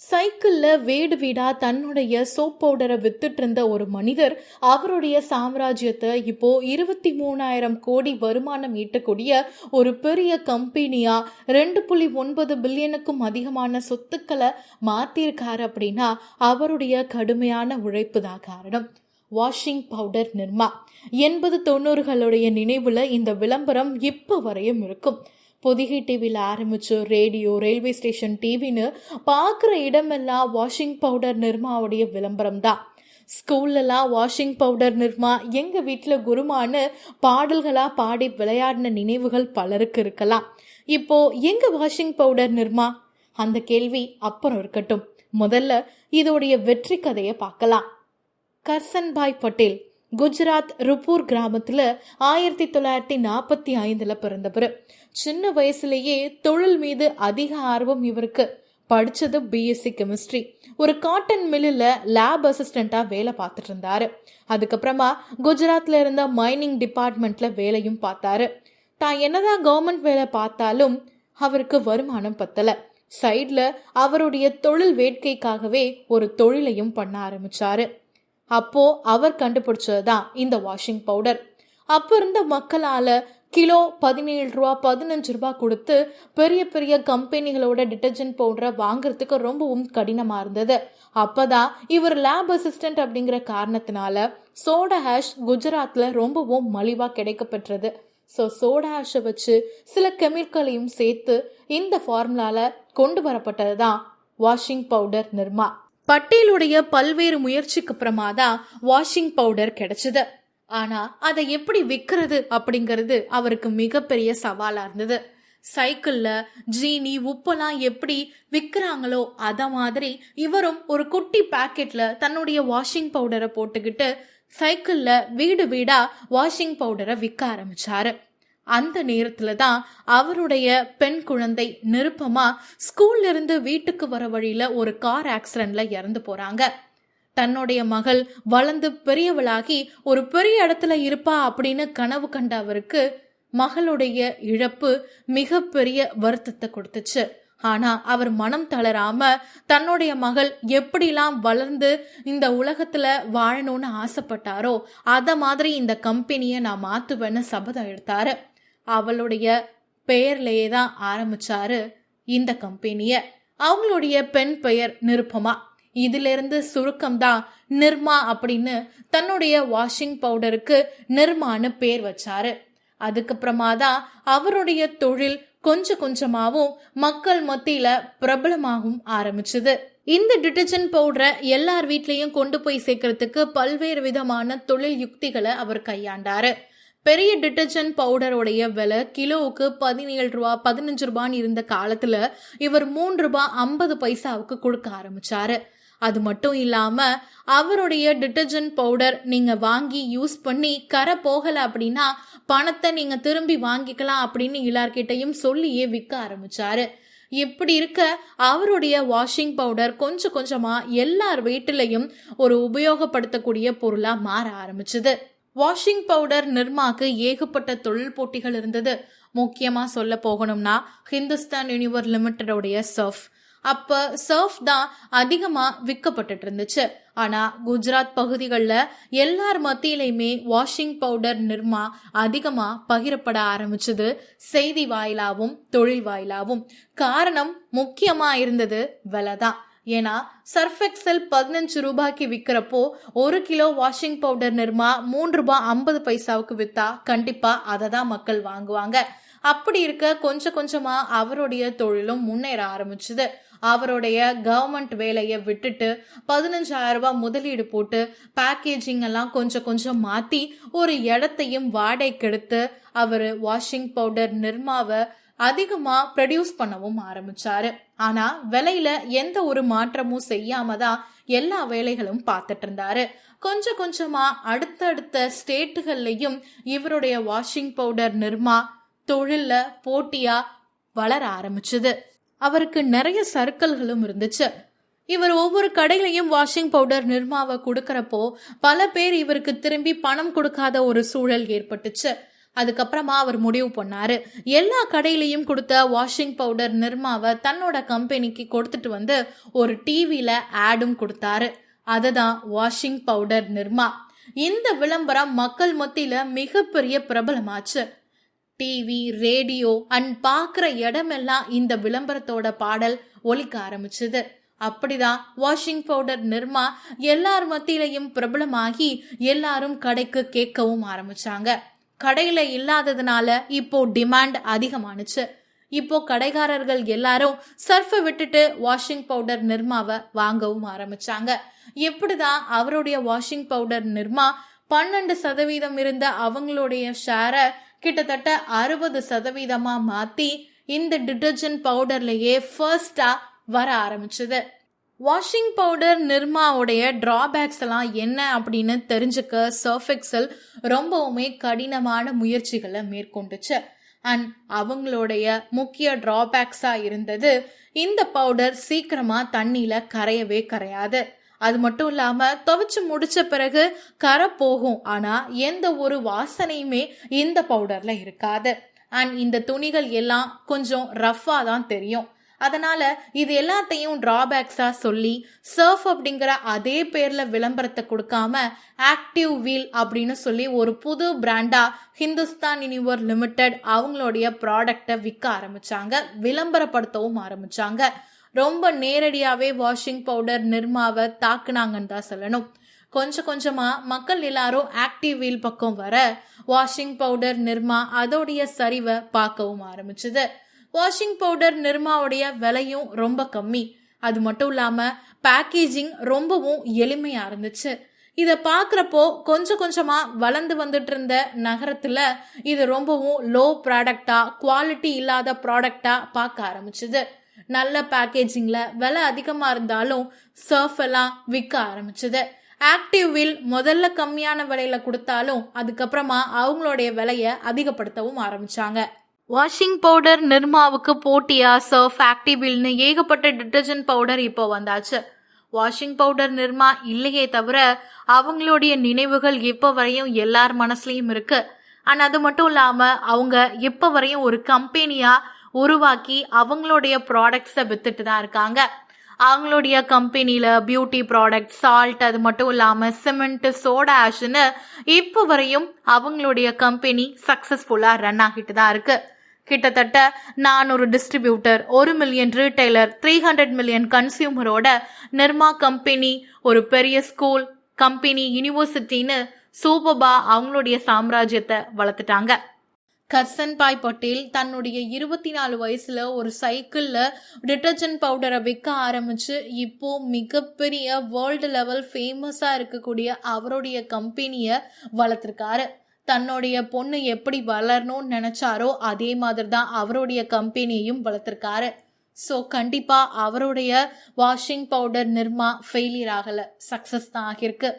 சைக்கிளில் வீடு வீடாக தன்னுடைய சோப் பவுடரை வித்துட்டு இருந்த ஒரு மனிதர் அவருடைய சாம்ராஜ்யத்தை இப்போ இருபத்தி மூணாயிரம் கோடி வருமானம் ஈட்டக்கூடிய ஒரு பெரிய கம்பெனியாக ரெண்டு புள்ளி ஒன்பது பில்லியனுக்கும் அதிகமான சொத்துக்களை மாற்றிருக்காரு அப்படின்னா அவருடைய கடுமையான உழைப்பு தான் காரணம். Washing powder Nirma. எண்பது தொண்ணூறுகளுடைய நினைவில் இந்த விளம்பரம் இப்போ வரையும் இருக்கும். பொதிகை டிவியில் ஆரம்பிச்சு ரேடியோ ரயில்வே ஸ்டேஷன் டிவின்னு பார்க்குற இடமெல்லாம் வாஷிங் பவுடர் நிர்மாவுடைய விளம்பரம் தான் ஸ்கூல்லலாம் வாஷிங் பவுடர் நிர்மா எங்கள் வீட்டில் குருமான்னு பாடல்களாக பாடி விளையாடின நினைவுகள் பலருக்கு இருக்கலாம். இப்போ எங்க வாஷிங் பவுடர் நிர்மா? அந்த கேள்வி அப்புறம் இருக்கட்டும். முதல்ல இதோடைய வெற்றி கதையை பார்க்கலாம். கர்சன்பாய் பட்டேல் குஜராத் ருப்பூர் கிராமத்தில் ஆயிரத்தி தொள்ளாயிரத்தி நாற்பத்தி ஐந்தில் பிறந்தவர். சின்ன வயசுலேயே தொழில் மீது அதிக ஆர்வம் இவருக்கு. படித்தது பிஎஸ்சி கெமிஸ்ட்ரி ஒரு காட்டன் மில்லில் லேப் அசிஸ்டண்ட்டாக வேலை பார்த்துட்டு இருந்தாரு. அதுக்கப்புறமா குஜராத்தில் இருந்த மைனிங் டிபார்ட்மெண்ட்டில் வேலையும் பார்த்தாரு. தான் என்னதான் கவர்மெண்ட் வேலை பார்த்தாலும் அவருக்கு வருமானம் பத்தலை. சைடில் அவருடைய தொழில் வேட்கைக்காகவே ஒரு தொழிலையும் பண்ண ஆரம்பிச்சாரு. அப்போ அவர் கண்டுபிடிச்சது தான் இந்த வாஷிங் பவுடர் அப்போ இருந்த மக்களால் கிலோ பதினேழு ரூபா பதினஞ்சு ரூபா கொடுத்து பெரிய பெரிய கம்பெனிகளோட டிட்டர்ஜென்ட் பவுடரை வாங்குறதுக்கு ரொம்பவும் கடினமாக இருந்தது. அப்போதான் இவர் லேப் அசிஸ்டன்ட் அப்படிங்கிற காரணத்தினால சோடா ஹேஷ் குஜராத்தில் ரொம்பவும் மலிவாக கிடைக்கப்பெற்றது. ஸோ சோடா ஹேஷை வச்சு சில கெமிக்கலையும் சேர்த்து இந்த ஃபார்முலாவில் கொண்டு வரப்பட்டது தான் வாஷிங் பவுடர் நிர்மா பட்டேலுடைய பல்வேறு முயற்சிக்கு அப்புறமா தான் வாஷிங் பவுடர் கிடைச்சது. ஆனா அதை எப்படி விற்கிறது அப்படிங்கிறது அவருக்கு மிகப்பெரிய சவாலா இருந்தது. சைக்கிள்ல ஜீனி உப்பெல்லாம் எப்படி விற்கிறாங்களோ அத மாதிரி இவரும் ஒரு குட்டி பாக்கெட்ல தன்னுடைய வாஷிங் பவுடரை போட்டுக்கிட்டு சைக்கிள்ல வீடு வீடா வாஷிங் பவுடரை விற்க ஆரம்பிச்சாரு. அந்த நேரத்துல தான் அவருடைய பெண் குழந்தை நிருப்பமா ஸ்கூல்ல இருந்து வீட்டுக்கு வர வழியில ஒரு கார் ஆக்சிடென்ட்ல இறந்து போறாங்க. தன்னுடைய மகள் வளர்ந்து பெரியவளாகி ஒரு பெரிய இடத்துல இருப்பா அப்படின்னு கனவு கண்ட அவருக்கு மகளுடைய இழப்பு மிகப்பெரிய வருத்தத்தை கொடுத்துச்சு. ஆனா அவர் மனம் தளராம தன்னுடைய மகள் எப்படிலாம் வளர்ந்து இந்த உலகத்துல வாழணும்னு ஆசைப்பட்டாரோ அத மாதிரி இந்த கம்பெனியை நான் மாத்துவேன்னு சபதம் எடுத்தாரு. அவளுடைய பெயர்லேயே தான் ஆரம்பிச்சாரு இந்த கம்பெனியை. அவங்களுடைய பெண் பெயர் நிருப்பமா இதிலிருந்து சுருக்கம் தான் நிர்மா அப்படின்னு தன்னுடைய வாஷிங் பவுடருக்கு நிர்மான்னு பேர் வச்சாரு. அதுக்கப்புறமா தான் அவருடைய தொழில் கொஞ்சம் கொஞ்சமாகவும் மக்கள் மத்தியில பிரபலமாகவும் ஆரம்பிச்சது. இந்த டிட்டர்ஜென்ட் பவுடரை எல்லார் வீட்லயும் கொண்டு போய் சேர்க்கறதுக்கு பல்வேறு விதமான தொழில் யுக்திகளை அவர் கையாண்டாரு. பெரிய டிட்டர்ஜென்ட் பவுடருடைய விலை கிலோவுக்கு பதினேழு ரூபா பதினஞ்சு ரூபான்னு இருந்த காலத்துல இவர் மூன்று ரூபா ஐம்பது பைசாவுக்கு கொடுக்க ஆரம்பிச்சாரு. அது மட்டும் இல்லாம அவருடைய டிட்டர்ஜென்ட் பவுடர் நீங்க வாங்கி யூஸ் பண்ணி கரை போகல அப்படின்னா பணத்தை நீங்க திரும்பி வாங்கிக்கலாம் அப்படின்னு எல்லார்கிட்டையும் சொல்லியே விற்க ஆரம்பிச்சாரு. இப்படி இருக்க அவருடைய வாஷிங் பவுடர் கொஞ்சம் கொஞ்சமா எல்லார் வீட்டிலையும் ஒரு உபயோகப்படுத்தக்கூடிய பொருளா மாற ஆரம்பிச்சுது. வாஷிங் பவுடர் நிர்மாக்கு ஏகப்பட்ட தொழில் போட்டிகள் இருந்தது. முக்கியமாக சொல்ல போகணும்னா ஹிந்துஸ்தான் யூனிவர் லிமிட்டடோடைய சர்ஃப். அப்போ சர்ஃப் தான் அதிகமாக விற்கப்பட்டுட்டு இருந்துச்சு ஆனால் குஜராத் பகுதிகளில் எல்லார் மத்தியிலையுமே வாஷிங் பவுடர் நிர்மா அதிகமாக பகிரப்பட ஆரம்பிச்சது செய்தி வாயிலாவும் தொழில் வாயிலாவும். காரணம் முக்கியமாக இருந்தது விலை தான் ஏன்னா சர்ஃப் எக்ஸல் பதினஞ்சு ரூபாய்க்கு விற்கிறப்போ ஒரு கிலோ வாஷிங் பவுடர் நிர்மா மூன்று ரூபாய் ஐம்பது பைசாவுக்கு விற்றா கண்டிப்பாக அதை தான் மக்கள் வாங்குவாங்க. அப்படி இருக்க கொஞ்சம் கொஞ்சமாக அவருடைய தொழிலும் முன்னேற ஆரம்பிச்சுது. அவருடைய கவர்மெண்ட் வேலையை விட்டுட்டு பதினஞ்சாயிரம் ரூபாய் முதலீடு போட்டு பேக்கேஜிங் எல்லாம் கொஞ்சம் கொஞ்சம் மாற்றி ஒரு இடத்தையும் வாடகைக்கு எடுத்து அவர் வாஷிங் பவுடர் நிர்மாவை அதிகமாக ப்ரொடியூஸ் பண்ணவும் ஆரம்பிச்சாரு. ஆனால் விலையில எந்த ஒரு மாற்றமும் செய்யாம தான் எல்லா வேலைகளும் பார்த்துட்டு இருந்தாரு கொஞ்சம் கொஞ்சமாக அடுத்தடுத்த ஸ்டேட்டுகள்லையும் இவருடைய வாஷிங் பவுடர் நிர்மா தொழிலில் போட்டியாக வளர ஆரம்பிச்சது. அவருக்கு நிறைய சர்க்கிள்களும் இருந்துச்சு. இவர் ஒவ்வொரு கடையிலையும் வாஷிங் பவுடர் நிர்மாவை கொடுக்கறப்போ பல பேர் இவருக்கு திரும்பி பணம் கொடுக்காத ஒரு சூழல் ஏற்பட்டுச்சு. அதுக்கப்புறமா அவர் முடிவு பண்ணாரு. எல்லா கடையிலையும் கொடுத்த வாஷிங் பவுடர் நிர்மாவை தன்னோட கம்பெனிக்கு கொடுத்துட்டு வந்து ஒரு டிவியில ஆடும் கொடுத்தாரு. அதுதான் வாஷிங் பவுடர் நிர்மா. இந்த விளம்பரம் மக்கள் மத்தியில மிகப்பெரிய பிரபலமாச்சு. டிவி ரேடியோ அண்ட் பார்க்குற இடமெல்லாம் இந்த விளம்பரத்தோட பாடல் ஒலிக்க ஆரம்பிச்சது. அப்படிதான் வாஷிங் பவுடர் நிர்மா எல்லார் மத்தியிலையும் பிரபலமாகி எல்லாரும் கடைக்கு கேட்கவும் ஆரம்பிச்சாங்க. கடையில இல்லாததுனால இப்போ டிமாண்ட் அதிகமானுச்சு. இப்போ கடைக்காரர்கள் எல்லாரும் சர்ஃபை விட்டுட்டு வாஷிங் பவுடர் நிர்மாவை வாங்கவும் ஆரம்பிச்சாங்க. எப்படிதான் அவருடைய வாஷிங் பவுடர் நிர்மா பன்னெண்டு சதவீதம் இருந்த அவங்களுடைய ஷேரை கிட்டத்தட்ட அறுபது சதவீதமா மாத்தி இந்த டிட்டர்ஜென்ட் பவுடர்லயே ஃபர்ஸ்டா வர ஆரம்பிச்சது. வாஷிங் பவுடர் நிர்மாவுடைய டிராபேக்ஸ் எல்லாம் என்ன அப்படின்னு தெரிஞ்சுக்க சர்ஃபெக்சல் ரொம்பவுமே கடினமான முயற்சிகளை மேற்கொண்டுச்சு. அண்ட் அவங்களுடைய முக்கிய டிராபேக்ஸாக இருந்தது இந்த பவுடர் சீக்கிரமாக தண்ணியில் கரையவே கரையாது. அது மட்டும் இல்லாமல் துவைச்சு முடிச்ச பிறகு கரை போகும். ஆனால் எந்த ஒரு வாசனையுமே இந்த பவுடரில் இருக்காது. அண்ட் இந்த துணிகள் எல்லாம் கொஞ்சம் ரஃப்பாக தான் தெரியும். அதனால் இது எல்லாத்தையும் ட்ராபேக்ஸாக சொல்லி சர்ஃப் அப்படிங்கிற அதே பேரில் விளம்பரத்தை கொடுக்காம ஆக்டிவ் வீல் அப்படின்னு சொல்லி ஒரு புது பிராண்டாக ஹிந்துஸ்தான் யூனிவர் லிமிடெட் அவங்களுடைய ப்ராடக்டை விற்க ஆரம்பிச்சாங்க விளம்பரப்படுத்தவும் ஆரம்பித்தாங்க ரொம்ப நேரடியாகவே வாஷிங் பவுடர் நிர்மாவை தாக்குனாங்கன்னு தான் சொல்லணும். கொஞ்சம் கொஞ்சமாக மக்கள் எல்லாரும் ஆக்டிவ் வீல் பக்கம் வர வாஷிங் பவுடர் நிர்மா அதோடைய சரிவை பார்க்கவும் ஆரம்பிச்சது. வாஷிங் பவுடர் நிர்மாவுடைய விலையும் ரொம்ப கம்மி. அது மட்டும் இல்லாமல் பேக்கேஜிங் ரொம்பவும் எளிமையாக இருந்துச்சு. இதை பார்க்குறப்போ கொஞ்சம் கொஞ்சமாக வளர்ந்து வந்துட்டு இருந்த நகரத்தில் இது ரொம்பவும் லோ ப்ராடக்டாக குவாலிட்டி இல்லாத ப்ராடக்டாக பார்க்க ஆரம்பிச்சுது. நல்ல பேக்கேஜிங்கில் விலை அதிகமாக இருந்தாலும் சர்ஃப் எல்லாம் விற்க ஆரம்பிச்சுது. ஆக்டிவ் வீல் முதல்ல கம்மியான விலையில கொடுத்தாலும் அதுக்கப்புறமா அவங்களுடைய விலையை அதிகப்படுத்தவும் ஆரம்பிச்சாங்க. வாஷிங் பவுடர் நிர்மாவுக்கு போட்டியா சர்ஃப் ஆக்டிவில்னு ஏகப்பட்ட டிட்டர்ஜென்ட் பவுடர் இப்போ வந்தாச்சு. வாஷிங் பவுடர் நிர்மா இல்லையே தவிர அவங்களுடைய நினைவுகள் இப்போ வரையும் எல்லார் மனசுலையும் இருக்கு. அண்ட் அது மட்டும் இல்லாமல் அவங்க இப்போ வரையும் ஒரு கம்பெனியாக உருவாக்கி அவங்களுடைய ப்ராடக்ட்ஸை வித்துட்டு தான் இருக்காங்க. அவங்களுடைய கம்பெனியில் பியூட்டி ப்ராடக்ட் சால்ட் அது மட்டும் இல்லாமல் சிமெண்ட் சோடா ஆஷ்னு இப்போ வரையும் அவங்களுடைய கம்பெனி சக்ஸஸ்ஃபுல்லாக ரன் ஆகிட்டு தான் இருக்குது கிட்டத்தட்ட நானூறு டிஸ்ட்ரிபியூட்டர் ஒரு million retailer three hundred million கன்சியூமரோட Nirma company ஒரு பெரிய ஸ்கூல் கம்பெனி யூனிவர்சிட்டின்னு சூபபா அவங்களுடைய சாம்ராஜ்யத்தை வளர்த்துட்டாங்க. கர்சன்பாய் பட்டேல் தன்னுடைய இருபத்தி நாலு வயசுல ஒரு சைக்கிள்ல டிட்டர்ஜென்ட் பவுடரை விற்க ஆரம்பிச்சு இப்போ மிகப்பெரிய வேர்ல்டு லெவல் ஃபேமஸா இருக்கக்கூடிய அவருடைய கம்பெனியை வளர்த்துருக்காரு. தன்னுடைய பொண்ணு எப்படி வளரணும்னு நினைச்சாரோ அதே மாதிரி தான் அவருடைய கம்பெனியையும் வளர்த்துருக்காரு. ஸோ கண்டிப்பாக அவருடைய வாஷிங் பவுடர் நிர்மா ஃபெயிலியர் ஆகலை. சக்ஸஸ் தான் ஆகியிருக்கு.